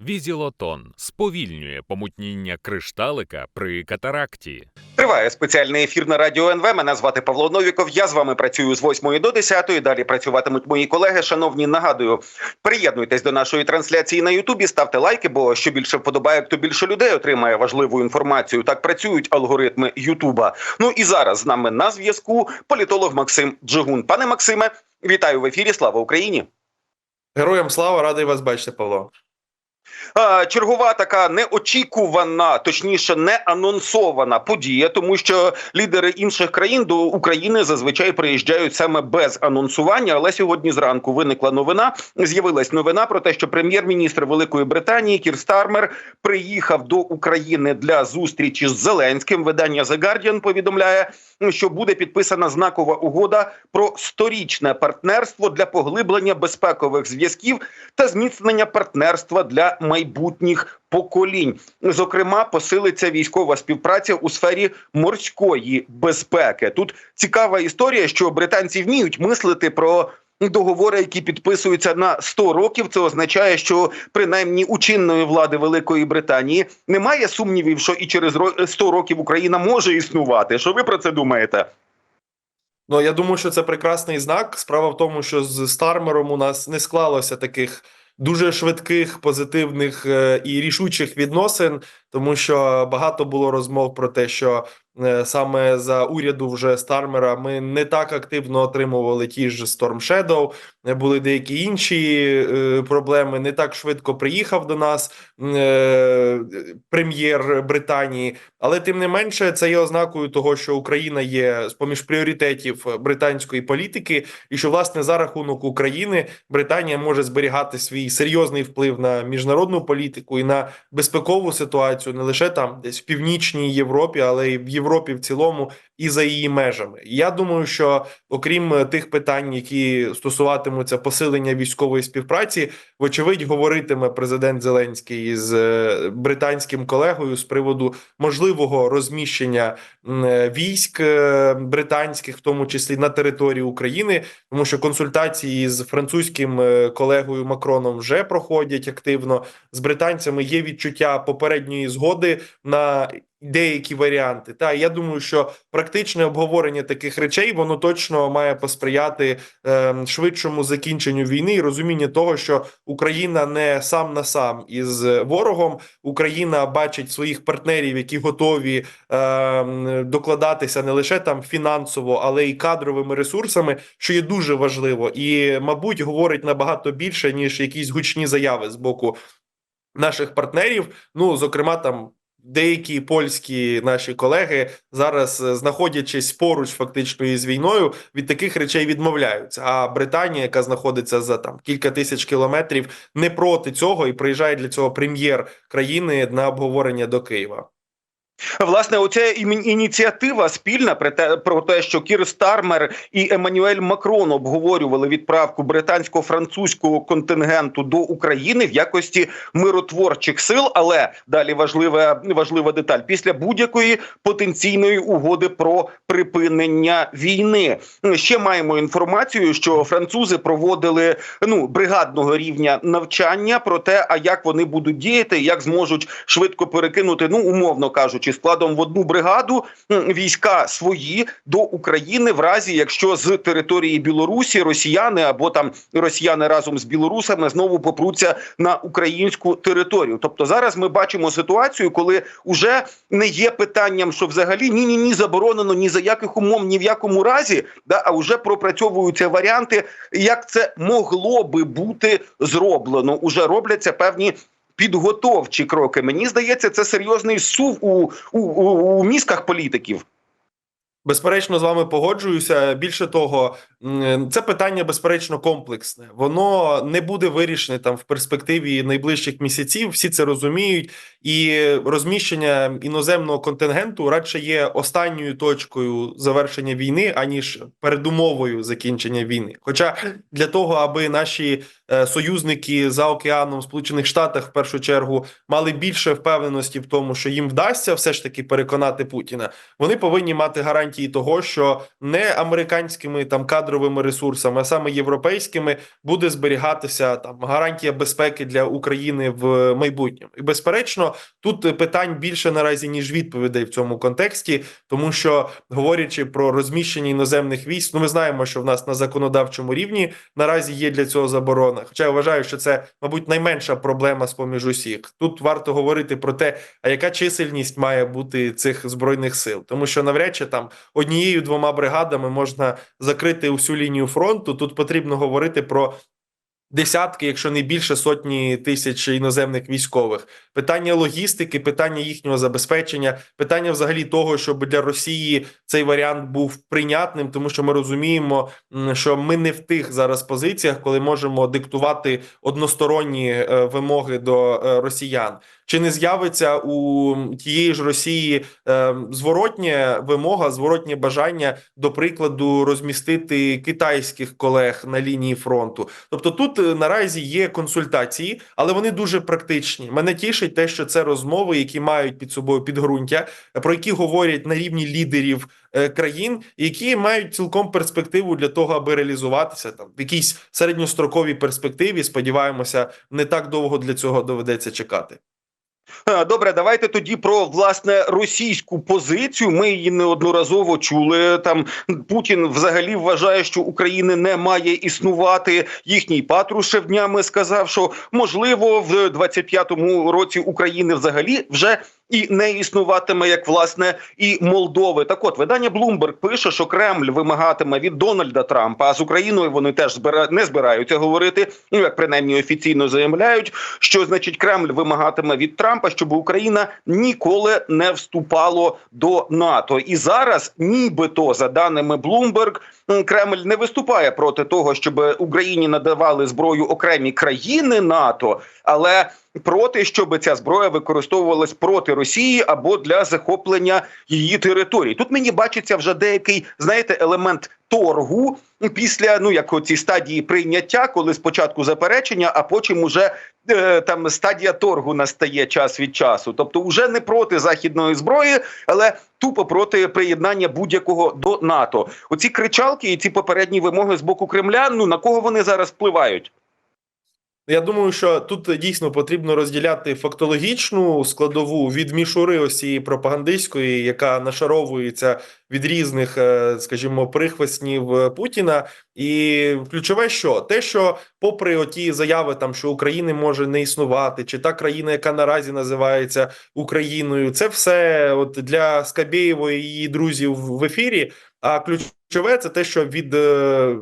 Візілотон сповільнює помутніння кришталика при катаракті. Триває спеціальний ефір на радіо НВ. Мене звати Павло Новіков. Я з вами працюю з 8 до 10. Далі працюватимуть мої колеги. Шановні, нагадую, приєднуйтесь до нашої трансляції на Ютубі, ставте лайки, бо що більше вподобає, то більше людей отримає важливу інформацію. Так працюють алгоритми Ютуба. Ну і зараз з нами на зв'язку політолог Максим Джигун. Пане Максиме, вітаю в ефірі. Слава Україні! Героям слава, радий вас бачити, Павло. А, Чергова така неочікувана, точніше, не анонсована подія, тому що лідери інших країн до України зазвичай приїжджають саме без анонсування. Але сьогодні зранку виникла новина. З'явилась новина про те, що прем'єр-міністр Великої Британії Кір Стармер приїхав до України для зустрічі з Зеленським. Видання The Guardian повідомляє, що буде підписана знакова угода про сторічне партнерство для поглиблення безпекових зв'язків та зміцнення партнерства для майбутніх поколінь. Зокрема, посилиться військова співпраця у сфері морської безпеки. Тут цікава історія, що британці вміють мислити про. Договори, які підписуються на 100 років, це означає, що принаймні у чинної влади Великої Британії немає сумнівів, що і через ро- 100 років Україна може існувати. Що ви про це думаєте? Ну я думаю, що це прекрасний знак. Справа в тому, що з Стармером у нас не склалося таких дуже швидких, позитивних е, і рішучих відносин, тому що багато було розмов про те, що саме за уряду вже Стармера ми не так активно отримували ті ж Storm Shadow, е, були деякі інші е, проблеми. Не так швидко приїхав до нас е, прем'єр Британії, але тим не менше, це є ознакою того, що Україна є з поміж пріоритетів британської політики, і що власне за рахунок України Британія може зберігати свій серйозний вплив на міжнародну політику і на безпекову ситуацію не лише там, десь в північній Європі, але й в Європі в цілому, і за її межами. Я думаю, що окрім е, тих питань, які стосуватимуться посилення військової співпраці, вочевидь говоритиме президент Зеленський з е, британським колегою з приводу можливого розміщення е, військ британських, в тому числі на території України, тому що консультації з французьким колегою Макроном вже проходять активно. З британцями є відчуття попередньої згоди на деякі варіанти. Та я думаю, що практичне обговорення таких речей воно точно має посприяти е, швидшому закінченню війни і розуміння того, що Україна не сам на сам із ворогом. Україна бачить своїх партнерів, які готові е, докладатися не лише там фінансово, але й кадровими ресурсами, що є дуже важливо, і мабуть говорить набагато більше ніж якісь гучні заяви з боку наших партнерів. Ну зокрема, там. Деякі польські наші колеги зараз, е, знаходячись поруч фактично із війною, від таких речей відмовляються. А Британія, яка знаходиться за там кілька тисяч кілометрів, не проти цього і приїжджає для цього прем'єр країни на обговорення до Києва. Власне, оця ініціатива спільна про те, про те, що Кір Стармер і Еммануель Макрон обговорювали відправку британсько-французького контингенту до України в якості миротворчих сил. Але далі важлива важлива деталь після будь-якої потенційної угоди про припинення війни. Ще маємо інформацію, що французи проводили ну бригадного рівня навчання про те, а як вони будуть діяти, як зможуть швидко перекинути, ну умовно кажучи, складом в одну бригаду війська свої до України, в разі якщо з території Білорусі росіяни або там росіяни разом з білорусами знову попруться на українську територію. Тобто зараз ми бачимо ситуацію, коли уже не є питанням, що взагалі ні, ні, ні, заборонено ні за яких умов, ні в якому разі, да, а вже пропрацьовуються варіанти, як це могло би бути зроблено. Уже робляться певні. Підготовчі кроки. Мені здається, це серйозний сув у, у, у, мізках політиків. Безперечно, з вами погоджуюся. Більше того, це питання безперечно комплексне. Воно не буде вирішене там в перспективі найближчих місяців. Всі це розуміють, і розміщення іноземного контингенту радше є останньою точкою завершення війни, аніж передумовою закінчення війни. Хоча для того, аби наші е, союзники за океаном Сполучених Штатах в першу чергу мали більше впевненості в тому, що їм вдасться все ж таки переконати Путіна, вони повинні мати гарантії гарантії того, що не американськими там кадровими ресурсами, а саме європейськими буде зберігатися там гарантія безпеки для України в майбутньому. І безперечно, тут питань більше наразі ніж відповідей в цьому контексті, тому що говорячи про розміщення іноземних військ, ну ми знаємо, що в нас на законодавчому рівні наразі є для цього заборона. Хоча я вважаю, що це, мабуть, найменша проблема з поміж усіх. Тут варто говорити про те, а яка чисельність має бути цих збройних сил, тому що навряд чи там однією двома бригадами можна закрити усю лінію фронту. Тут потрібно говорити про. Десятки, якщо не більше сотні тисяч іноземних військових, питання логістики, питання їхнього забезпечення, питання взагалі того, щоб для Росії цей варіант був прийнятним, тому що ми розуміємо, що ми не в тих зараз позиціях, коли можемо диктувати односторонні е, вимоги до е, росіян. Чи не з'явиться у тієї ж Росії е, зворотня вимога, зворотнє бажання, до прикладу, розмістити китайських колег на лінії фронту? Тобто тут е, наразі є консультації, але вони дуже практичні. Мене тішить те, що це розмови, які мають під собою підґрунтя, про які говорять на рівні лідерів е, країн, які мають цілком перспективу для того, аби реалізуватися там в якійсь середньостроковій перспективі. Сподіваємося, не так довго для цього доведеться чекати. Е, Добре, давайте тоді про власне російську позицію. Ми її неодноразово чули. Там Путін взагалі вважає, що України не має існувати. Їхній Патрушев днями сказав, що можливо в 25-му році України взагалі вже. І не існуватиме як власне і Молдови. Так, от видання Bloomberg пише, що Кремль вимагатиме від Дональда Трампа, а з Україною вони теж не збираються говорити. Ну як принаймні офіційно заявляють, що значить Кремль вимагатиме від Трампа, щоб Україна ніколи не вступало до НАТО. І зараз, нібито за даними Bloomberg, Кремль не виступає проти того, щоб Україні надавали зброю окремі країни НАТО, але проти, щоб ця зброя використовувалась проти Росії або для захоплення її територій. Тут мені бачиться вже деякий, знаєте, елемент торгу після ну як оці стадії прийняття, коли спочатку заперечення, а потім уже е, там стадія торгу настає час від часу. Тобто, вже не проти західної зброї, але тупо проти приєднання будь-якого до НАТО. Оці кричалки і ці попередні вимоги з боку Кремля. Ну на кого вони зараз впливають? Я думаю, що тут дійсно потрібно розділяти фактологічну складову від мішури ось цієї пропагандистської, яка нашаровується від різних, е, скажімо, прихвостнів е, Путіна. І ключове, що те, що, попри оті заяви, там що України може не існувати, чи та країна, яка наразі називається Україною, це все от для Скабєєвої і її друзів в ефірі. А ключове це те, що від е,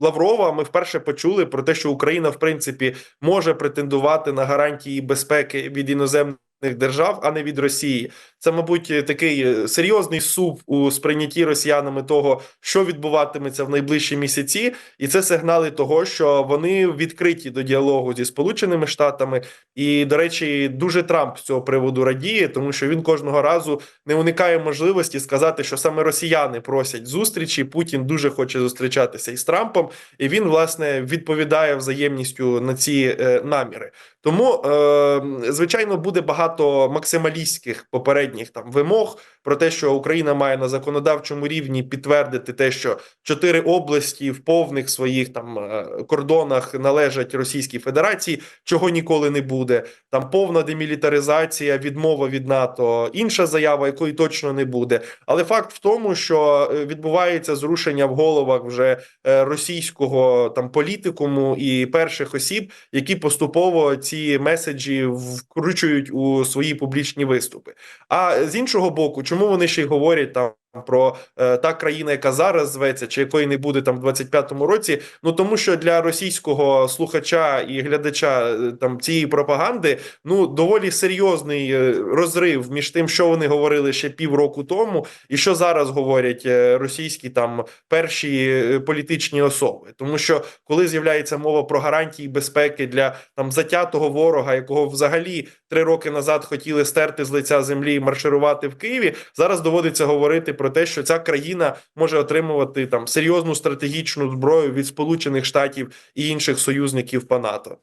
Лаврова ми вперше почули про те, що Україна в принципі може претендувати на гарантії безпеки від іноземних держав, а не від Росії. Це, мабуть, такий е, серйозний сув у сприйнятті росіянами того, що відбуватиметься в найближчі місяці, і це сигнали того, що вони відкриті до діалогу зі Сполученими Штатами. І, до речі, дуже Трамп з цього приводу радіє, тому що він кожного разу не уникає можливості сказати, що саме росіяни просять зустрічі. Путін дуже хоче зустрічатися із Трампом, і він власне відповідає взаємністю на ці е, наміри. Тому, е, звичайно, буде багато максималістських попередніх там вимог про те, що Україна має на законодавчому рівні підтвердити те, що чотири області в повних своїх там е, кордонах належать Російській Федерації, чого ніколи не буде. Там повна демілітаризація, відмова від НАТО, інша заява, якої точно не буде. Але факт в тому, що е, відбувається зрушення в головах вже е, російського там політикуму і перших осіб, які поступово ці меседжі вкручують у свої публічні виступи. А з іншого боку, чому вони ще й говорять там? Про е, та країна, яка зараз зветься, чи якої не буде там в 25-му році. Ну тому що для російського слухача і глядача е, там цієї пропаганди ну доволі серйозний е, розрив між тим, що вони говорили ще півроку тому, і що зараз говорять е, російські там перші політичні особи. Тому що коли з'являється мова про гарантії безпеки для там затятого ворога, якого взагалі три роки назад хотіли стерти з лиця землі і марширувати в Києві, зараз доводиться говорити про те, що ця країна може отримувати там серйозну стратегічну зброю від Сполучених Штатів і інших союзників по НАТО.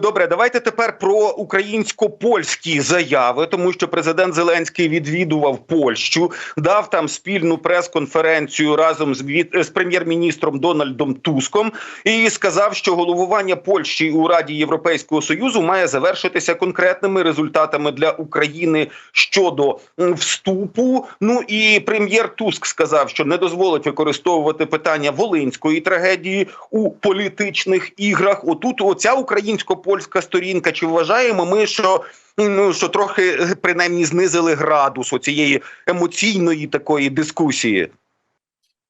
Добре, давайте тепер про українсько-польські заяви, тому що президент Зеленський відвідував Польщу, дав там спільну прес-конференцію разом з, з прем'єр-міністром Дональдом Туском і сказав, що головування Польщі у Раді Європейського союзу має завершитися конкретними результатами для України щодо вступу. Ну і прем'єр Туск сказав, що не дозволить використовувати питання волинської трагедії у політичних іграх. Отут оця українсько-польська сторінка. Чи вважаємо ми, що ну що трохи е, принаймні знизили градус оцієї емоційної такої дискусії?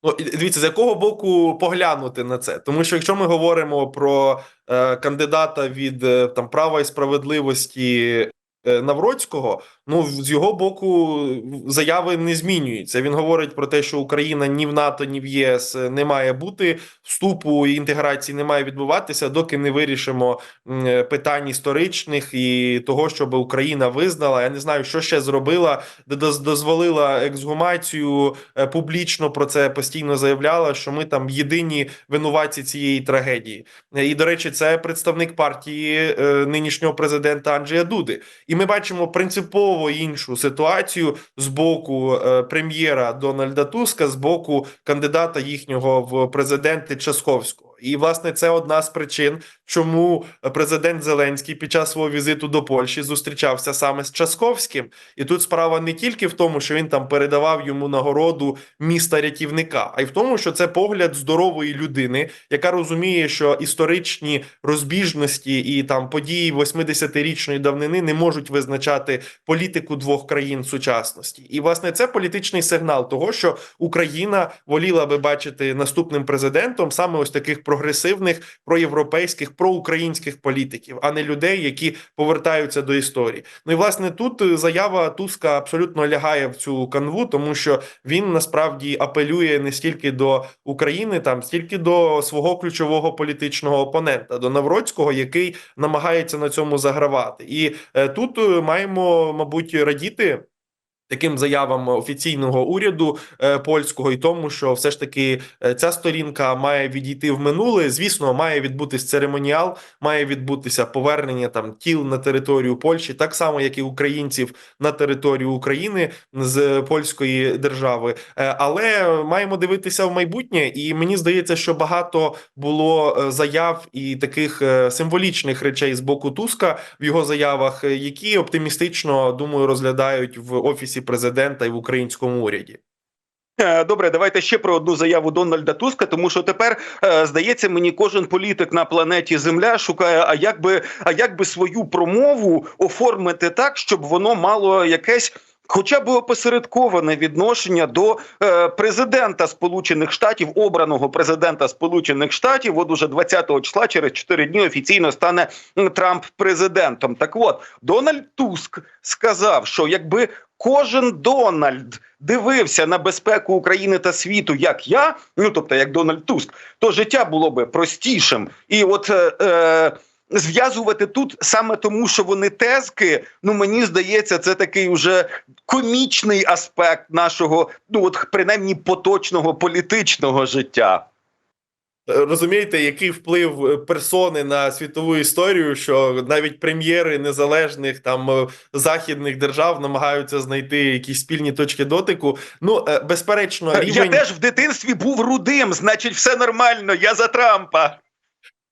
Ну, дивіться, з якого боку поглянути на це? Тому що якщо ми говоримо про е, кандидата від е, там права і справедливості Навроцького, ну з його боку заяви не змінюються. Він говорить про те, що Україна ні в НАТО, ні в ЄС не має бути вступу і інтеграції не має відбуватися, доки не вирішимо е, питань історичних і того, щоб Україна визнала. Я не знаю, що ще зробила, дозволила ексгумацію е, публічно про це постійно заявляла, що ми там єдині винуватці цієї трагедії. Е, І до речі, це представник партії е, нинішнього президента Анджея Дуди. І ми бачимо принципово іншу ситуацію з боку е, прем'єра Дональда Туска, з боку кандидата їхнього в президенти Часковського. І власне це одна з причин, чому президент Зеленський під час свого візиту до Польщі зустрічався саме з Часковським. І тут справа не тільки в тому, що він там передавав йому нагороду міста рятівника, а й в тому, що це погляд здорової людини, яка розуміє, що історичні розбіжності і там події 80-річної давнини не можуть визначати політику двох країн сучасності. І власне це політичний сигнал того, що Україна воліла би бачити наступним президентом саме ось таких прогресивних, проєвропейських, проукраїнських політиків, а не людей, які повертаються до історії. Ну і власне тут е, заява Туска абсолютно лягає в цю канву, тому що він насправді апелює не стільки до України, там стільки до свого ключового політичного опонента, до Навроцького, який намагається на цьому загравати. І е, тут е, маємо, мабуть, радіти. Таким заявам офіційного уряду е, польського і тому, що все ж таки е, ця сторінка має відійти в минуле. Звісно, має відбутись церемоніал, має відбутися повернення там тіл на територію Польщі, так само як і українців на територію України з польської держави. Е, але маємо дивитися в майбутнє, і мені здається, що багато було заяв і таких символічних речей з боку Туска в його заявах, які оптимістично думаю розглядають в офісі президента і в українському уряді. Е, Добре, давайте ще про одну заяву Дональда Туска, тому що тепер е, здається мені, кожен політик на планеті Земля шукає, а як би, а як би свою промову оформити так, щоб воно мало якесь. Хоча б опосередковане відношення до е, президента Сполучених Штатів, обраного президента Сполучених Штатів, от уже 20 числа через 4 дні офіційно стане Трамп президентом. Так от Дональд Туск сказав, що якби кожен Дональд дивився на безпеку України та світу, як я, ну тобто як Дональд Туск, то життя було би простішим. І от е, е, зв'язувати тут саме тому, що вони тезки, ну мені здається, це такий уже комічний аспект нашого, ну от принаймні поточного політичного життя. Розумієте, який вплив е, персони на світову історію, що навіть прем'єри незалежних там е, західних держав намагаються знайти якісь спільні точки дотику. Ну е, безперечно, Я теж в дитинстві був рудим, значить, все нормально. Я за Трампа.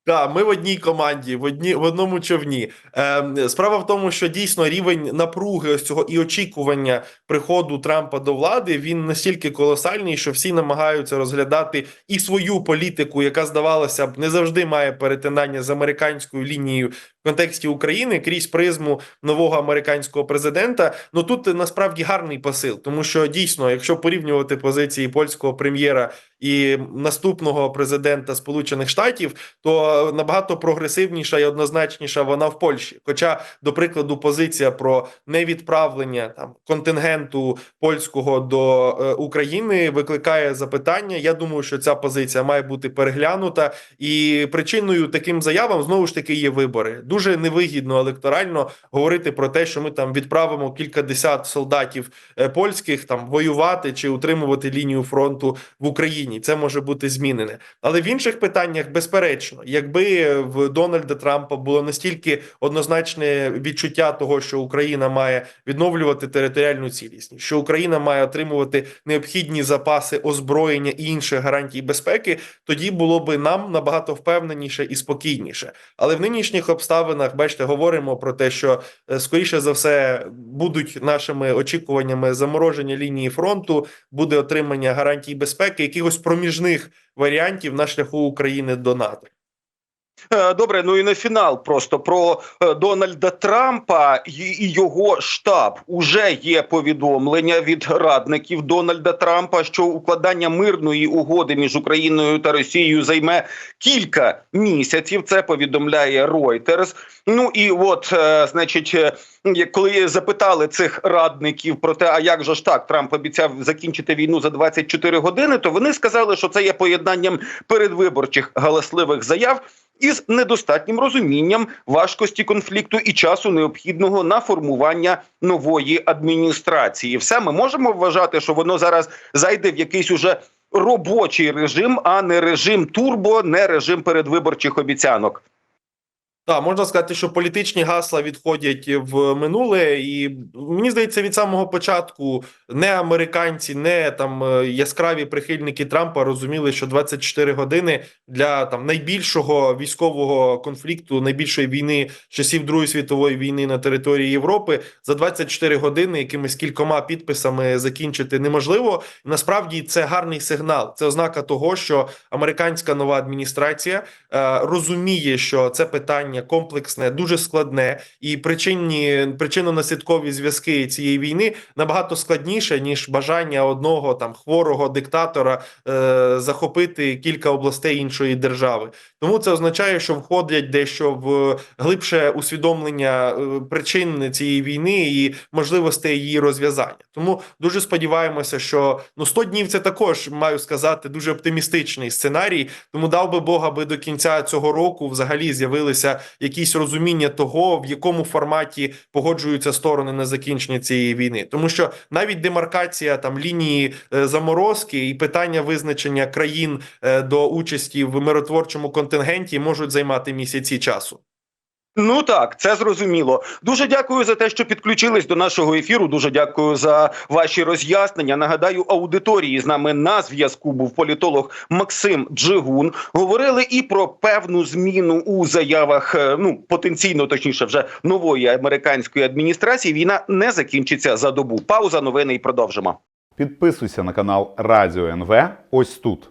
Так, ми в одній команді, в одні в одному човні. Ем, справа в тому, що дійсно рівень напруги ось цього і очікування приходу Трампа до влади він настільки колосальний, що всі намагаються розглядати і свою політику, яка здавалося б не завжди має перетинання з американською лінією в контексті України крізь призму нового американського президента. Ну тут е, насправді гарний посил, тому що дійсно, якщо порівнювати позиції польського прем'єра і наступного президента Сполучених Штатів, то набагато прогресивніша і однозначніша вона в Польщі. Хоча, до прикладу, позиція про невідправлення там контингенту польського до е, України викликає запитання. Я думаю, що ця позиція має бути переглянута, і причиною таким заявам знову ж таки є вибори. Дуже невигідно електорально говорити про те, що ми там відправимо кількадесят солдатів е, польських там воювати чи утримувати лінію фронту в Україні. Україні. Це може бути змінене. Але в інших питаннях, безперечно, якби в Дональда Трампа було настільки однозначне відчуття того, що Україна має відновлювати територіальну цілісність, що Україна має отримувати необхідні запаси озброєння і інших гарантій безпеки, тоді було би нам набагато впевненіше і спокійніше. Але в нинішніх обставинах, бачите, говоримо про те, що е, скоріше за все будуть нашими очікуваннями замороження лінії фронту, буде отримання гарантій безпеки, якихось проміжних варіантів на шляху України до НАТО. Е, Добре, ну і на фінал просто про е, Дональда Трампа і його штаб. Уже є повідомлення від радників Дональда Трампа, що укладання мирної угоди між Україною та Росією займе кілька місяців. Це повідомляє Reuters. Ну і от, е, значить, коли запитали цих радників про те, а як же ж так, Трамп обіцяв закінчити війну за 24 години, то вони сказали, що це є поєднанням передвиборчих галасливих заяв із недостатнім розумінням важкості конфлікту і часу необхідного на формування нової адміністрації. Все ми можемо вважати, що воно зараз зайде в якийсь уже робочий режим, а не режим турбо, не режим передвиборчих обіцянок. Так, можна сказати, що політичні гасла відходять в минуле, і мені здається, від самого початку не американці, не там е, яскраві прихильники Трампа розуміли, що 24 години для там найбільшого військового конфлікту, найбільшої війни часів Другої світової війни на території Європи за 24 години якимись кількома підписами закінчити неможливо. Насправді це гарний сигнал. Це ознака того, що американська нова адміністрація е, розуміє, що це питання комплексне, дуже складне, і причинні причинно-наслідкові зв'язки цієї війни набагато складніше ніж бажання одного там хворого диктатора е, захопити кілька областей іншої держави. Тому це означає, що входять дещо в глибше усвідомлення е, причин цієї війни і можливостей її розв'язання. Тому дуже сподіваємося, що ну 100 днів це також маю сказати дуже оптимістичний сценарій. Тому дав би Бог, аби до кінця цього року взагалі з'явилися якісь розуміння того, в якому форматі погоджуються сторони на закінчення цієї війни, тому що навіть демаркація там лінії е, заморозки і питання визначення країн е, до участі в миротворчому контингенті можуть займати місяці часу. Ну так, це зрозуміло. Дуже дякую за те, що підключились до нашого ефіру. Дуже дякую за ваші роз'яснення. Нагадаю, аудиторії з нами на зв'язку був політолог Максим Джигун. Говорили і про певну зміну у заявах. е, Ну потенційно, точніше, вже нової американської адміністрації. Війна не закінчиться за добу. Пауза новини і продовжимо. Підписуйся на канал Радіо НВ ось тут.